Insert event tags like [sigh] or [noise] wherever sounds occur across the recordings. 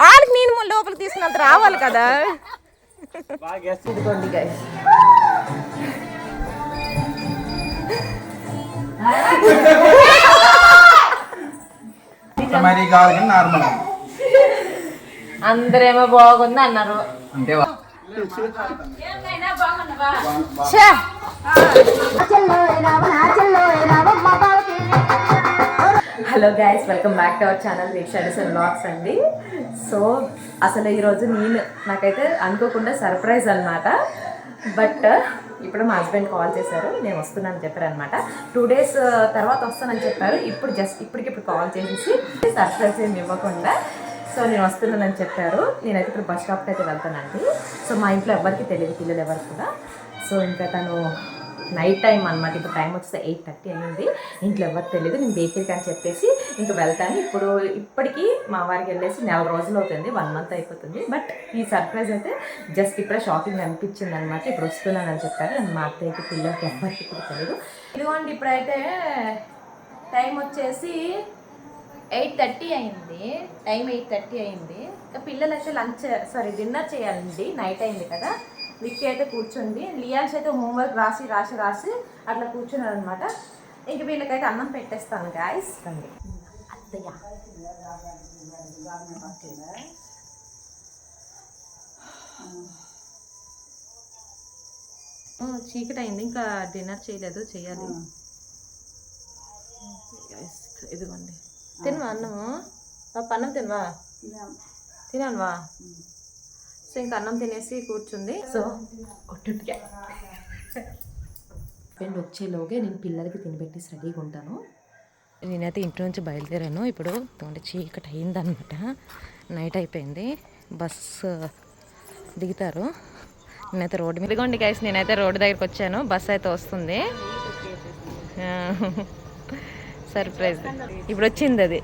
వాళ్ళకి నేను లోపలికి తీసుకున్నంత రావాలి కదా. నార్మల్. అందరేమో బాగుంది అన్నారు. అంటే ఛే! Hello guys welcome back to our channel weekend vlogs అండి. సో అసలు ఈరోజు నేను నాకైతే అనుకోకుండా సర్ప్రైజ్ అన్నమాట. బట్ ఇప్పుడు మా హస్బెండ్ కాల్ చేశారు నేను వస్తున్నాను చెప్పారు అనమాట టూ డేస్ తర్వాత వస్తానని చెప్పారు. ఇప్పుడు జస్ట్ ఇప్పటికిప్పుడు కాల్ చేసేసి సర్ప్రైజ్ ఏమి ఇవ్వకుండా సో నేను వస్తున్నానని చెప్పారు. నేనైతే ఇప్పుడు బస్ స్టాప్కి అయితే వెళ్తానండి. సో మా ఇంట్లో ఎవరికి తెలియదు పిల్లలు ఎవరు కూడా. సో ఇంకా తను నైట్ టైం అనమాట ఇప్పుడు టైం వచ్చేసి ఎయిట్ థర్టీ అయింది. ఇంట్లో ఎవరు తెలియదు. నేను బేకరీకి అని చెప్పేసి ఇంక వెళ్తాను. ఇప్పుడు ఇప్పటికీ మా వారికి వెళ్ళేసి నెల రోజులు అవుతుంది. వన్ మంత్ అయిపోతుంది. బట్ ఈ సర్ప్రైజ్ అయితే జస్ట్ ఇప్పుడే షాపింగ్ అనిపించింది అనమాట ఇప్పుడు వస్తున్నానని చెప్పారు. నేను మా అత్తయ్యకి పిల్లలకి ఎవరికి కూడా తెలియదు. ఇదిగోండి ఇప్పుడైతే టైం వచ్చేసి ఎయిట్ థర్టీ అయింది. టైం ఎయిట్ థర్టీ అయింది. ఇంకా పిల్లలు అయితే లంచ్ సారీ డిన్నర్ చేయాలండి. నైట్ అయింది కదా. విక్కీ అయితే కూర్చుంది. లియాన్స్ అయితే హోంవర్క్ రాసి రాసి రాసి అట్లా కూర్చున్నాడు అనమాట ఇంక వీళ్ళకైతే అన్నం పెట్టేస్తాను గాయస్ రండి. అత్తయ్య. చీకటి అయింది ఇంకా డిన్నర్ చేయలేదు చేయాలి. ఇదిగోండి. తినవా అన్నము? పాప అన్నం తినవా? తినవా? సో ఇంకా అన్నం తినేసి కూర్చుంది. సో కొట్టుగా ఫ్రెండ్ వచ్చేలోగే నేను పిల్లలకి తినిపెట్టేసి రెడీగా ఉంటాను. నేనైతే ఇంటి నుంచి బయలుదేరాను. ఇప్పుడు తోండి చీకటి అయిందనమాట నైట్ అయిపోయింది. బస్సు uh, దిగుతారు. నేనైతే రోడ్డు మీద ఇదిగోండి గైస్ నేనైతే రోడ్డు దగ్గరికి వచ్చాను. బస్సు అయితే వస్తుంది. సర్ప్రైజ్ ఇప్పుడు వచ్చింది అది.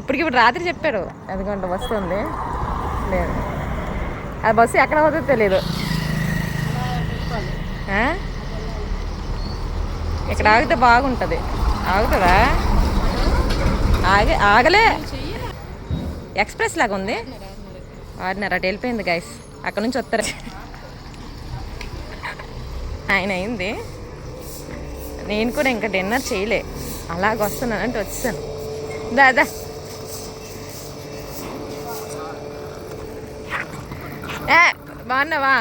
ఇప్పటికి ఇప్పుడు రాత్రి చెప్పాడు. అదిగోండి వస్తుంది. లేదు. ఆ బస్సు ఎక్కడ పోతుందో తెలియదు ఇక్కడ ఆగితే బాగుంటుంది. ఆగుతుందా? ఆగే ఆగలే. ఎక్స్ప్రెస్ లాగా ఉంది. ఆడినారు? అటు వెళ్ళిపోయింది గైస్ అక్కడ నుంచి వస్తారు. ఆయన అయింది. నేను కూడా ఇంకా డిన్నర్ చేయలే. అలాగ వస్తున్నానంటే వచ్చాను దాదా ఏ బాగున్నావా?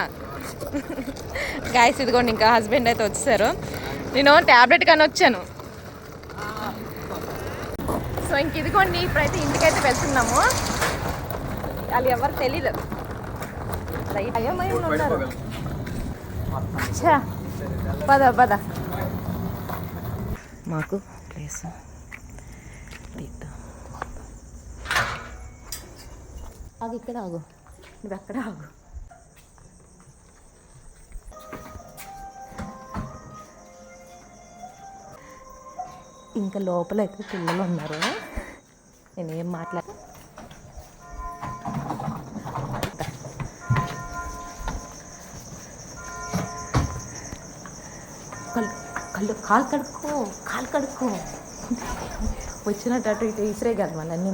గాయస్ ఇదిగోండి ఇంకా హస్బెండ్ అయితే వచ్చేసారు. నేను ట్యాబ్లెట్ కానీ వచ్చాను. సో ఇంక ఇదిగోండి ఇప్పుడైతే ఇంటికైతే వెళ్తున్నాము. వాళ్ళు ఎవరు తెలీదు. అయోమయంలో ఉన్నారు? పద పద. మాకు ప్లేస్ ఆగు ఇక్కడ ఆగు. నువ్వు అక్కడ ఆగు? ఇంకా లోపల అయితే పిల్లలు ఉన్నారు. నేనేం మాట్లాడ కళ్ళు కళ్ళు కాలు కడుక్కో కాలు కడుక్కో. వచ్చినట్టు ఇటు ఇసిరే కదా మళ్ళీ అన్నీ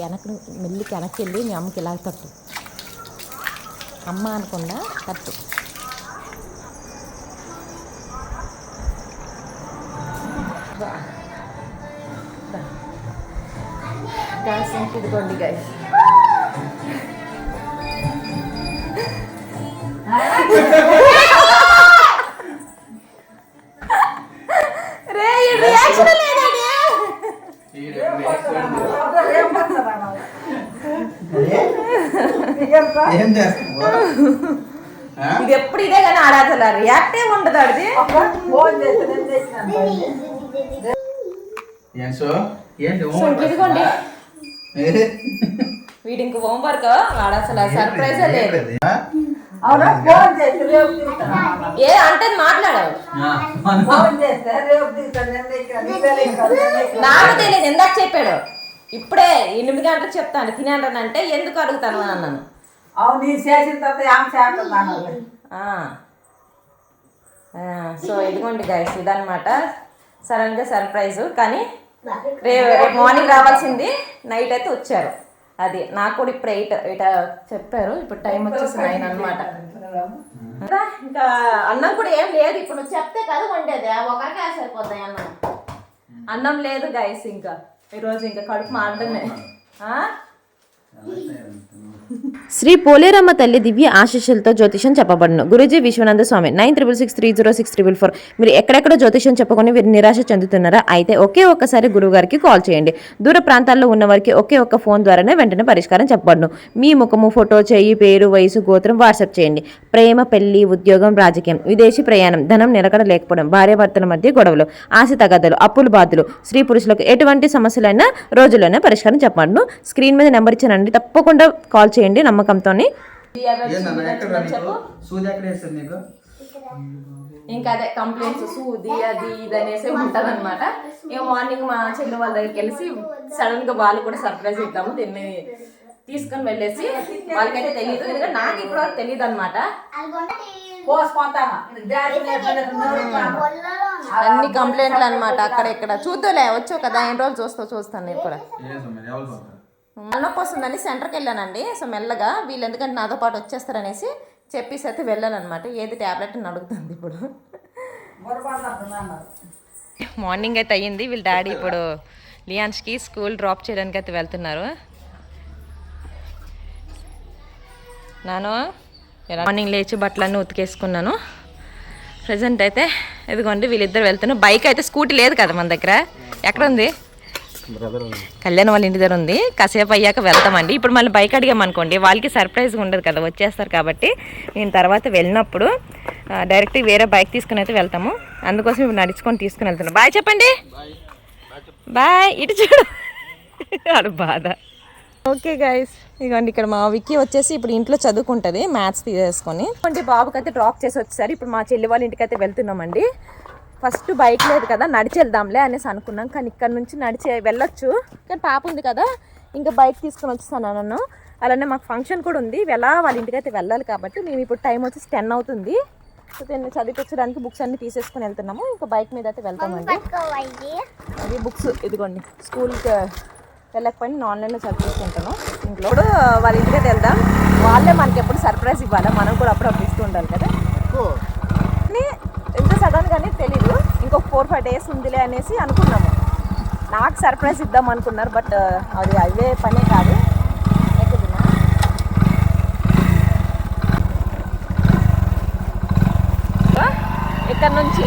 వెనక్కి మెల్లికి వెనక్కి వెళ్ళి మీ అమ్మకి ఇలా తట్టు. అమ్మ అనకుండా తట్టు. గ్యాస్ ఇదిగోండి గైస్ రే రియాక్షన్ లేదండి ఏం చేస్తావు ఆ? ఇది ఎప్పుడు ఇదే కానీ ఆడాతల రియాక్టే ఉండదు అది ఏం సో homework ఇదిగోండి. ఏ? వీడి ఇంక హోంవర్క్? వాడు అసలు సర్ప్రైజ్ లేదు? ఏ అంటే మాట్లాడావు. నాకు తెలియదు. ఎందాక చెప్పాడు? ఇప్పుడే ఎనిమిది గంటలకు చెప్తాను. తినంటానంటే ఎందుకు అడుగుతాను అని అన్నాను. అవును చేసిన తర్వాత ఏం చేస్తున్నాను ఆ. ఆ, సో ఇదిగోండి గైస్ ఇదనమాట సడన్గా సర్ప్రైజ్. కానీ రేపు రేపు మార్నింగ్ రావాల్సింది. నైట్ అయితే వచ్చారు. అది నాకు కూడా ఇప్పుడు ఎయిట్ ఎయిట్ చెప్పారు. ఇప్పుడు టైం వచ్చేసి నైన్ అనమాట ఇంకా అన్నం కూడా ఏం లేదు. ఇప్పుడు నువ్వు చెప్తే కదా వండేది. ఒకరికే సరిపోతాయి అన్నం. అన్నం లేదు గైస్ ఇంకా. ఈరోజు ఇంకా కడుపు మాడమే ఆ? శ్రీ పోలేరమ్మ తల్లి దివ్య ఆశీస్సులతో జ్యోతిషం చెప్పబడును. Guruji Vishwananda Swami nine triple six three zero six triple four. మీరు ఎక్కడెక్కడ జ్యోతిషం చెప్పుకొని మీరు నిరాశ చెందుతున్నారా? అయితే ఒకే ఒక్కసారి గురువు గారికి కాల్ చేయండి. దూర ప్రాంతాల్లో ఉన్న వారికి ఒకే ఒక్క ఫోన్ ద్వారానే వెంటనే పరిష్కారం చెప్పబడును. మీ ముఖము ఫోటో చేయి పేరు వయసు గోత్రం వాట్సాప్ చేయండి. ప్రేమ పెళ్ళి ఉద్యోగం రాజకీయం విదేశీ ప్రయాణం ధనం నిలకడ లేకపోవడం భార్యాభర్తల మధ్య గొడవలు ఆశ తగదలు అప్పులు బాధలు స్త్రీ పురుషులకు ఎటువంటి సమస్యలైనా రోజుల్లోనే పరిష్కారం చెప్పబడును. స్క్రీన్ మీద నెంబర్ ఇచ్చానండి. తప్పకుండా కాల్ చేయండి నమ్మకంతో ఇంకా అదే కంప్లైంట్స్ సూది అది ఇది అనేసి ఉంటుంది అనమాట ఇక మార్నింగ్ మా చెల్లి వాళ్ళ దగ్గరికి వెళ్ళి సడన్గా వాళ్ళు కూడా సర్ప్రైజ్ ఇద్దాము దీన్ని తీసుకొని వెళ్ళేసి వాళ్ళకైతే తెలియదు ఎందుకంటే నాకు ఇప్పుడు వరకు తెలియదు అనమాట అన్ని కంప్లైంట్లు అనమాట అక్కడ ఇక్కడ. చూద్దాంలే వచ్చావు కదా ఎన్ని రోజులు చూస్తావు చూస్తాను నేను కూడా. ఏ తలనొప్పి వస్తుందని సెంటర్కి వెళ్ళానండి సో మెల్లగా వీళ్ళు ఎందుకంటే నాతో పాటు వచ్చేస్తారనేసి చెప్పేసి అయితే వెళ్ళాను అనమాట ఏది ట్యాబ్లెట్ అని అడుగుతుంది ఇప్పుడు. మార్నింగ్ అయితే అయ్యింది. వీళ్ళ డాడీ ఇప్పుడు లియాన్స్కి స్కూల్ డ్రాప్ చేయడానికి అయితే వెళ్తున్నారు. నాను మార్నింగ్ లేచి బట్టలన్నీ ఉతికేసుకున్నాను. ప్రజెంట్ అయితే ఇదిగోండి వీళ్ళిద్దరు వెళ్తున్నారు. బైక్ అయితే స్కూటీ లేదు కదా మన దగ్గర. ఎక్కడ ఉంది? కళ్యాణ్ వాళ్ళ ఇంటి దగ్గర ఉంది. కాసేపు అయ్యాక వెళ్తామండి. ఇప్పుడు మళ్ళీ బైక్ అడిగామనుకోండి వాళ్ళకి సర్ప్రైజ్గా ఉండదు కదా వచ్చేస్తారు కాబట్టి. నేను తర్వాత వెళ్ళినప్పుడు డైరెక్ట్ వేరే బైక్ తీసుకుని అయితే వెళ్తాము. అందుకోసం ఇప్పుడు నడుచుకొని తీసుకుని వెళ్తున్నాం. బాయ్ చెప్పండి. బాయ్. ఇటు చూడు. ఆడు బాధ. ఓకే గైస్ ఇదిగోండి ఇక్కడ మా విక్కీ వచ్చేసి ఇప్పుడు ఇంట్లో చదువుకుంటుంది. మ్యాథ్స్ తీసేసుకొని. అంటే బాబుకి అయితే డ్రాప్ చేసి వచ్చేసరి. ఇప్పుడు మా చెల్లి వాళ్ళ ఇంటికి అయితే వెళ్తున్నామండి. ఫస్ట్ బైక్ లేదు కదా నడిచి వెళ్దాంలే అనేసి అనుకున్నాం. కానీ ఇక్కడ నుంచి నడిచి వెళ్ళొచ్చు. కానీ పాప ఉంది కదా ఇంకా బైక్ తీసుకొని వచ్చేసాను నన్ను. అలానే మాకు ఫంక్షన్ కూడా ఉంది. ఎలా వాళ్ళ ఇంటికి అయితే వెళ్ళాలి కాబట్టి మేము ఇప్పుడు టైం వచ్చేసి టెన్ అవుతుంది. సో దీన్ని చదివించడానికి బుక్స్ అన్ని తీసేసుకొని వెళ్తున్నాము. ఇంకా బైక్ మీద అయితే వెళ్తామండి. అది బుక్స్ ఇదిగోండి. స్కూల్కి వెళ్ళకపోయినా నేను ఆన్లైన్లో చదివిస్తుంటాను ఇంట్లో వాళ్ళ ఇంటికి అయితే వెళ్దాం. వాళ్ళే మనకి ఎప్పుడు సర్ప్రైజ్ ఇవ్వాలి? మనం కూడా అప్పుడప్పుడు ఇస్తూ ఉండాలి కదా. కానీ ఇంత సడన్గానే తెలీదు. ఇంకొక ఫోర్ ఫైవ్ డేస్ ఉందిలే అనేసి అనుకున్నాము. నాకు సర్ప్రైజ్ ఇద్దాం అనుకున్నారు బట్ అది అవే పనే కాదు ఎక్కుతున్నా ఇక్కడ నుంచి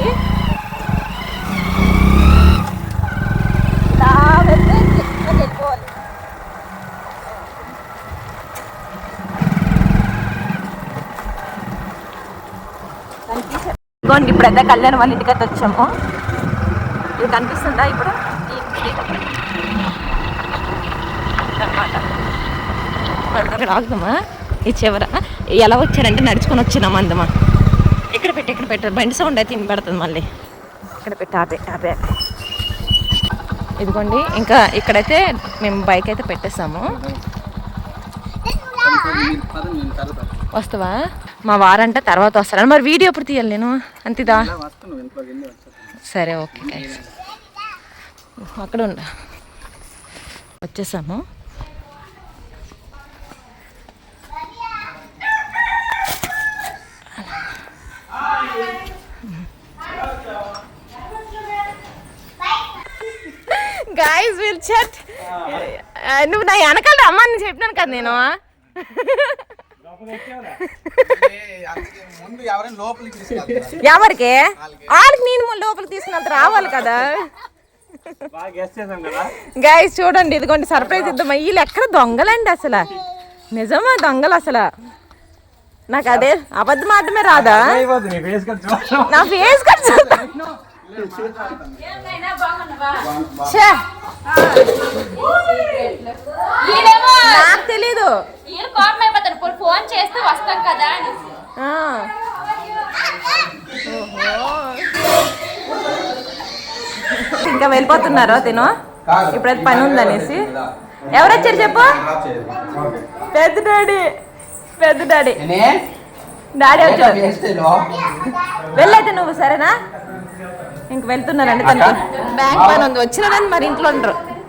ఇలా వెళ్తే కిందకి ఎక్కువాలి ఇదిగోండి ఇప్పుడైతే కళ్యాణ్ వాళ్ళ ఇంటికి అయితే వచ్చాము. ఇది కనిపిస్తుందా ఇప్పుడు? ఆగుదామా? ఈ చివర. ఎలా వచ్చారంటే నడుచుకొని వచ్చినాం అందమా. ఇక్కడ పెట్టి ఇక్కడ పెట్టారు బండి సౌండ్ అయితే వినపడుతుంది మళ్ళీ. ఇక్కడ పెట్టి ఆపే ఆపే ఇదిగోండి ఇంకా ఇక్కడైతే మేము బైక్ అయితే పెట్టేసాము. వస్తావా? మా వారంట తర్వాత వస్తారా మరి వీడియో ఎప్పుడు తీయాలి నేను? అంతేదా? సరే ఓకే. అక్కడ ఉండ. వచ్చేసాము. గాయస్ విల్ చట్ నువ్వు నా వెనకాల రమ్మని చెప్పినాను కదా నేను. ఎవరికి? వాళ్ళకి. నేను లోపలికి తీసుకున్నంత రావాలి కదా. గాయస్ చూడండి ఇదిగోండి సర్ప్రైజ్ ఇద్దాం వీళ్ళు ఎక్కడ దొంగలండి అసలు? నిజమా దొంగలు అసలు? నాకు అదే అబద్ధం ఆడమే రాదా? నా ఫేస్ కట్ చూద్దా? ఛే! నాకు తెలీదు ఈయన కోపం ఇప్పుడు ఫోన్ చేస్తే వస్తాం కదా అని ఆ. ఇంకా వెళ్ళిపోతున్నారో తిను ఇప్పుడైతే పని ఉందనేసి ఎవరు వచ్చారు చెప్పు పెద్ద డాడీ పెద్ద డాడీ డాడీ వచ్చారు వెళ్ళైతే నువ్వు సరేనా ఇంక వెళ్తున్నారండి తనకి బ్యాంక్ పని ఉంది. వచ్చినారని మరి ఇంట్లో ఉండరు.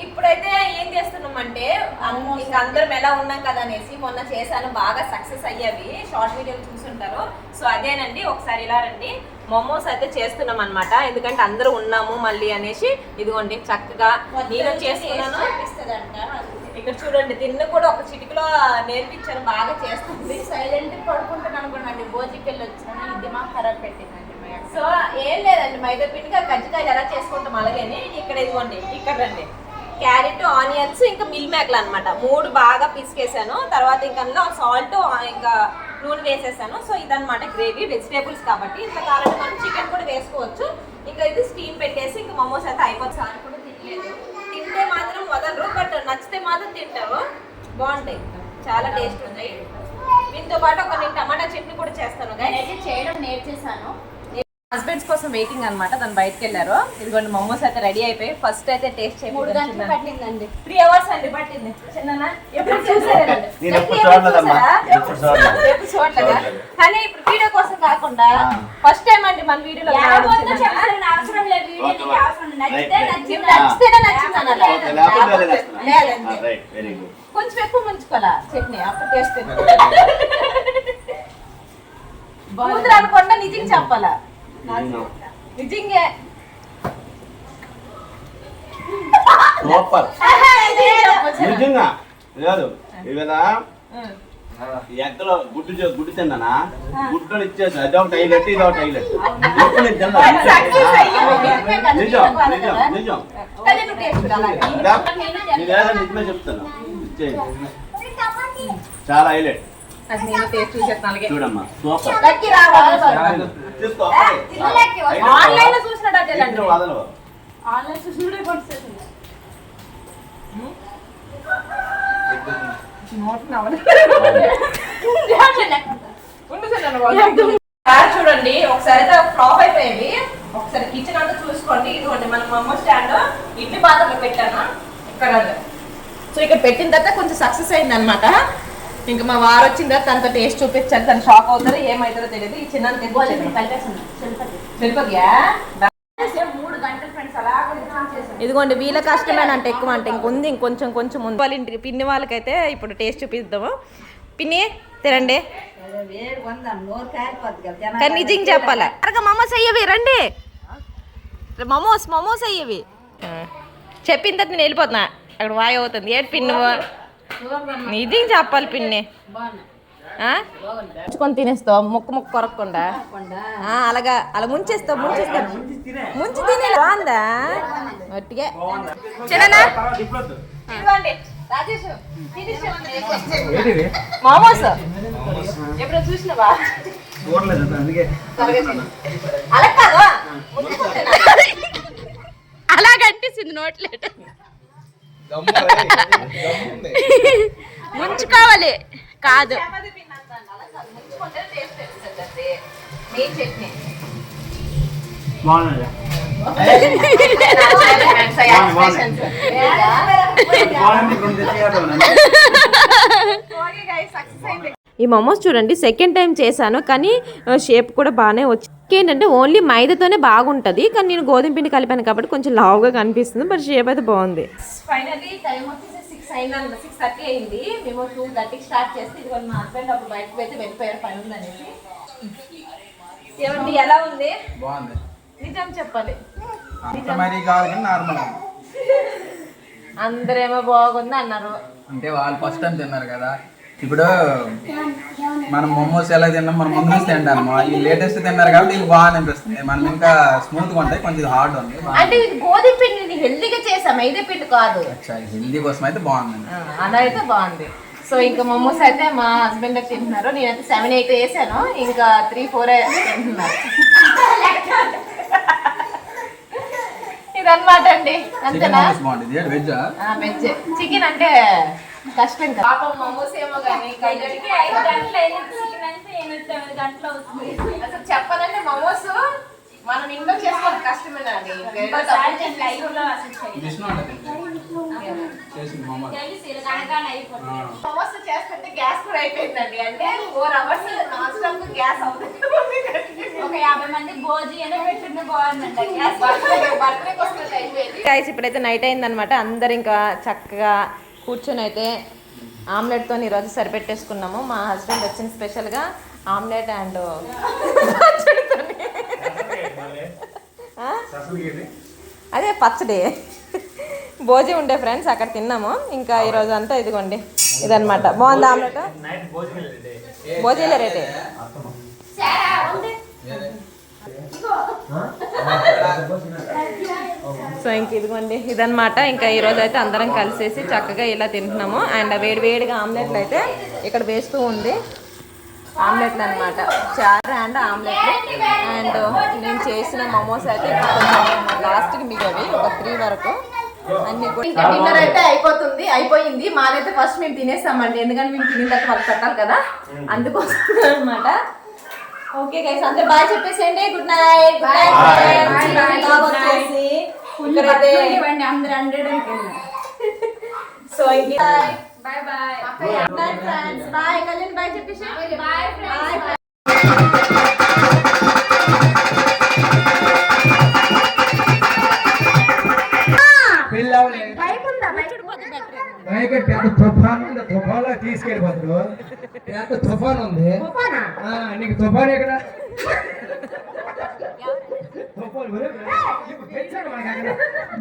ఇప్పుడైతే ఏం చేస్తున్నామంటే అన్- ఇంకా అందరం ఎలా ఉన్నాం కదా అనేసి మొన్న చేశాను. బాగా సక్సెస్ అయ్యేవి. షార్ట్ వీడియోలు చూసుంటారు. సో అదేనండి. ఒకసారి ఇలా రండి. మోమోస్ అయితే చేస్తున్నాం అనమాట ఎందుకంటే అందరూ ఉన్నాము మళ్ళీ అనేసి. ఇదిగోండి చక్కగా నేను చేస్తున్నాను. ఇక్కడ చూడండి తిన్న కూడా ఒక చిటికలో నేర్పించాను. బాగా చేస్తుంది. సైలెంట్ పడుకుంటాను అనుకున్నాండి భోజకి వెళ్ళి వచ్చాను ఇది మా ఖరాబ్ పెట్టిందండి. సో ఏం లేదండి. మైదా పిండిగా కజ్జికాయలు ఎలా చేసుకుంటాం అలాగని. ఇక్కడ ఇదిగోండి ఇక్కడ రండి. క్యారెట్ ఆనియన్స్ ఇంకా మిల్ మేకలు అనమాట మూడు బాగా పిసికేసాను. తర్వాత ఇంకా అందులో సాల్ట్ ఇంకా నూనె వేసేసాను. సో ఇదనమాట గ్రేవీ వెజిటేబుల్స్ కాబట్టి. ఇంత కావాలంటే మనం చికెన్ కూడా వేసుకోవచ్చు. ఇంకా ఇది స్టీమ్ పెట్టేసి ఇంకా మోమోస్ అయితే అయిపోతుంది సార్ కూడా తినలేదు. తింటే మాత్రం వదలరు బట్ నచ్చితే మాత్రం తింటారు. బాగుంటాయి. చాలా టేస్ట్ ఉంటాయి. దీంతో పాటు ఒక నేను టమాటా చట్నీ కూడా చేస్తాను guys. చేయడం నేర్చేసాను హస్బెండ్స్ కోసం వెయిటింగ్ అన్నమాట తను బయటకు వెళ్ళారు. ఇదిగోండి మోమోస్ అయితే రెడీ అయిపోయి ఫస్ట్ అయితే టేస్ట్ మూడు గంటలు పట్టిందండి. త్రీ అవర్స్ అండి పట్టింది. చిన్న ఎప్పుడు చూడలేదు. కానీ ఇప్పుడు వీడియో కోసం కాకుండా ఫస్ట్ టైం అండి మన వీడియోలో ఎవరితో చెప్పాలని అవసరం లేదు నచ్చితేనే నచ్చింది? కొంచెం ఎక్కువ ముంచుకోవాలా? చట్నీ అప్పుడు టేస్ట్ అనుకుండా నిజం చెప్పాలా? నిజంగా. సూపర్ లేదు. ఇవాళ ఎక్కలో గుడ్డు చే- గుడ్డు తిన్నానా? గుడ్డు ఇచ్చేసి అదొక టైలెట్ ఇదొక టైలెట్ గుడ్డు నేను. నిజం నిజం నిజం నిజమే చెప్తాను. చాలా హైలైట్. అది నేను టేస్ట్ చూసేస్తాను అలాగే. చూడమ్మా సూపర్. లక్కీ రావాలి. తీసుకో. ఆన్లైన్లో చూసినట్టు ఆన్లైన్ కొట్టేసింది చూడండి ఒకసారి అయితే ఫ్లాప్ అయిపోయేవి ఒకసారి కిచెన్ అంతా చూసుకోండి. ఇదిగోండి మన మమ్మ స్టాండ్ ఇడ్లీ పాత్రలో పెట్టాను. ఇక్కడ సో ఇక్కడ పెట్టిన తర్వాత కొంచెం సక్సెస్ అయింది అనమాట ఇంకా మా వారు వచ్చిన తర్వాత అంత టేస్ట్ చూపించాలి తను షాక్ అవుతారో ఏమవుతారో తెలియదు. ఈ చిన్న కలిపేసింది సరిపోద్యా మూడు గంటలు ఫ్రెండ్స్ అలా కూర్చొని చేశాను ఇదిగోండి వీళ్ళ కష్టమేనంట ఎక్కువ అంటే. ఇంకొంది ఇంకొంచెం కొంచెం ఉంది వాళ్ళ ఇంటికి పిన్ని వాళ్ళకైతే ఇప్పుడు టేస్ట్ చూపిద్దాము. పిన్ని తినండి. కానీ నిజం చెప్పాలా? మమోస్ అయ్యవి రండి. మమోస్ మమోస్ అయ్యవి. చెప్పిన తర్వాత నేను వెళ్ళిపోతున్నా. అక్కడ వాయ్ అవుతుంది. ఏడు పిన్ని నిజం చెప్పాలి పిన్ని. ఆ? ముంచుకొని తినేస్తావు? ముక్క ముక్క కొరకుండా ఆ, అలాగా అలా ముంచేస్తావు ముంచేస్తా ముంచి తినే బాగుందా? చేయండి. మోమోస్? ఎప్పుడు చూసినావా? అలాగంటిసింది నోట్లేట. [laughs] ముంచుకోవాలి. కాదు. ఈ మోమోస్ చూడండి సెకండ్ టైం చేశాను కానీ షేప్ కూడా బాగానే వచ్చింది ఏంటంటే ఓన్లీ మైదాతోనే బాగుంటుంది. కానీ నేను గోధుమ పిండి కలిపాను కాబట్టి కొంచెం లావుగా కనిపిస్తుంది. బట్ షేప్ అయితే బాగుంది. ఫైనల్లీ టైం వచ్చేసి సిక్స్ అయింది సిక్స్ థర్టీ అయింది. మేము టూ థర్టీకి స్టార్ట్ చేస్తే ఇది మా హస్బెండ్ అప్పుడు బయటకు అయితే వెళ్ళిపోయారు పని ఉందనేసి. ఏమండి ఎలా ఉంది? బాగుంది. నిజం చెప్పాలి. నార్మల్ అందరేమో బాగుంది అన్నారు అంటే వాళ్ళు ఫస్ట్ టైం తిన్నారు కదా. ఇప్పుడు మనం మోమోస్ ఎలా తిన్నాం? మనం ముందు నుంచి తింటాము ఈ లేటెస్ట్ తిన్నారు కాబట్టి ఇది బాగా అనిపిస్తుంది. మనం ఇంకా స్మూత్గా ఉంటాయి. కొంచెం హార్డ్ ఉంది. అంటే ఇది గోధుమ పిండిని హెల్దీగా చేసాం మైదా పిండి కాదు. హెల్దీ కోసం అయితే బాగుందండి ఆ, అలా అయితే బాగుంది. సో ఇంకా మోమోస్ అయితే మా హస్బెండ్ తింటున్నారు. నేనైతే సెవెన్ ఎయిట్ వేసాను. ఇంకా త్రీ ఫోర్ తింటున్నారు. ఇదన్నమాట అండి. అంతేనా? వెజ్ చికెన్ అంటే కష్టం కదా. పాపం మోమోస్ ఏమో కానీ ఇక్కడికి ఐదు గంటలు చికెన్ ఎనిమిది తొమ్మిది గంటలు అవుతుంది. అసలు చెప్పాలంటే మోమోస్ మనం ఇంట్లో చేసుకోవడం కష్టమేనండి మోమోస్ చేస్తుంటే గ్యాస్ కూడా అయిపోయిందండి. అంటే four hours non stop gas అవుతుంది. ఒక యాభై మంది భోజి ఏదో పెట్టుకుంటే బాగుందంట బర్త్డేకి వస్తుంది అయిపోయింది గైస్ ఇప్పుడైతే నైట్ అయిందనమాట అందరు ఇంకా చక్కగా కూర్చొని అయితే ఆమ్లెట్తో ఈరోజు సరిపెట్టేసుకున్నాము. మా హస్బెండ్ వచ్చింది స్పెషల్గా ఆమ్లెట్ అండ్ అదే పచ్చడి. భోజీ ఉండే ఫ్రెండ్స్ అక్కడ తిన్నాము. ఇంకా ఈరోజు అంతా ఇదిగోండి. ఇదన్నమాట. బాగుంది ఆమ్లెట్? భోజీలే రేటే సో ఇంక ఇదిగోండి ఇదన్నమాట. ఇంకా ఈరోజు అయితే అందరం కలిసేసి చక్కగా ఇలా తింటున్నాము. అండ్ వేడి వేడిగా ఆమ్లెట్లు అయితే ఇక్కడ వేస్తూ ఉంది. ఆమ్లెట్లు అనమాట చారు అండ్ ఆమ్లెట్లు. అండ్ నేను చేసిన మోమోస్ అయితే కొంచెం లాస్ట్కి మిగవి ఒక త్రీ వరకు. ఇంకా డిన్నర్ అయితే అయిపోతుంది అయిపోయింది. మాదైతే ఫస్ట్ మేము తినేస్తామండి. ఎందుకంటే మేము తర్వాత వాళ్ళకి పెట్టాలి కదా. అందుకోసం అనమాట ఓకే గైస్ అందరూ బాగా చెప్పేసేయండి. గుడ్ నైట్ గుడ్ నైట్ వచ్చేసి. ఇక్కడైతే అందరు హండ్రెడ్ సో ఇంక bye bye good night friends bye Kalyan bye చెప్పేసి బాయ్ ఫ్రెండ్స్ పైకి పెద్ద తుఫాన్ ఉంది. తుఫాన్లో తీసుకెళ్ళిపోతారు పెద్ద తుఫాన్ ఉంది. ఆ, నీకు తుఫాన్ [laughs] ఎక్కడ.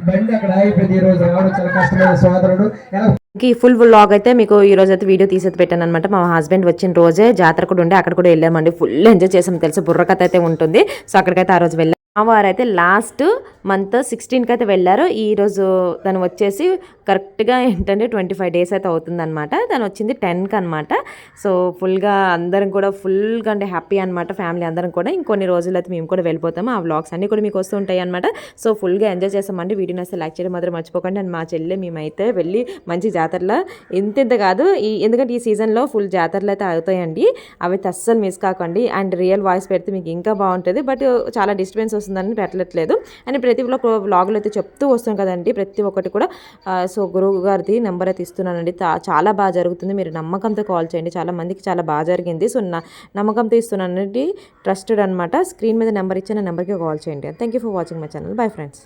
బండి అక్కడ ఆగిపోయింది. ఈ రోజు రావడం చాలా కష్టమైన సోదరుడు. ఎలా? ఈ ఫుల్ వ్లాగ్ అయితే మీకు ఈ రోజు అయితే వీడియో తీసేది పెట్టాను అనమాట మా హస్బెండ్ వచ్చిన రోజే జాతర కూడా ఉండే. అక్కడ కూడా వెళ్ళామండి. ఫుల్ ఎంజాయ్ చేసాం. తెలుసు? బుర్రకథ అయితే ఉంటుంది. సో అక్కడికైతే ఆ రోజు వెళ్ళాం. ఆ వారు అయితే లాస్ట్ మంత్ సిక్స్టీన్కి అయితే వెళ్ళారు. ఈ రోజు తను వచ్చేసి కరెక్ట్గా ఏంటంటే ట్వంటీ ఫైవ్ డేస్ అయితే అవుతుందన్నమాట. తను వచ్చింది టెన్కి అనమాట సో ఫుల్గా అందరం కూడా ఫుల్గా అంటే హ్యాపీ అనమాట ఫ్యామిలీ అందరం కూడా. ఇంకొన్ని రోజులు అయితే మేము కూడా వెళ్ళిపోతాము. ఆ వ్లాగ్స్ అన్నీ కూడా మీకు వస్తూ ఉంటాయి అనమాట సో ఫుల్గా ఎంజాయ్ చేస్తామండి. వీడియోని అసలు లైక్ చేయడం మాత్రం మర్చిపోకండి. అండ్ మా చెల్లె మేమైతే వెళ్ళి మంచి జాతరలో ఇంత ఇంత కాదు ఈ ఎందుకంటే ఈ సీజన్లో ఫుల్ జాతరలు అయితే అవుతాయండి. అవి అయితే అస్సలు మిస్ కాకండి. అండ్ రియల్ వాయిస్ పెడితే మీకు ఇంకా బాగుంటుంది. బట్ చాలా డిస్టర్బెన్స్ వస్తుందని పెట్టట్లేదు. అని ప్రతి ఒక్క వ్లాగులు అయితే చెప్తూ వస్తాం కదండి. ప్రతి ఒక్కటి కూడా సో గురువు గారిది నెంబర్ అయితే ఇస్తున్నానండి. చాలా బాగా జరుగుతుంది. మీరు నమ్మకంతో కాల్ చేయండి. చాలా మందికి చాలా బాగా జరిగింది. సో నా నమ్మకంతో ఇస్తున్నానండి. ట్రస్టెడ్ అనమాట స్క్రీన్ మీద నెంబర్ ఇచ్చిన నెంబర్కి కాల్ చేయండి. Thank you for watching my channel. Bye friends.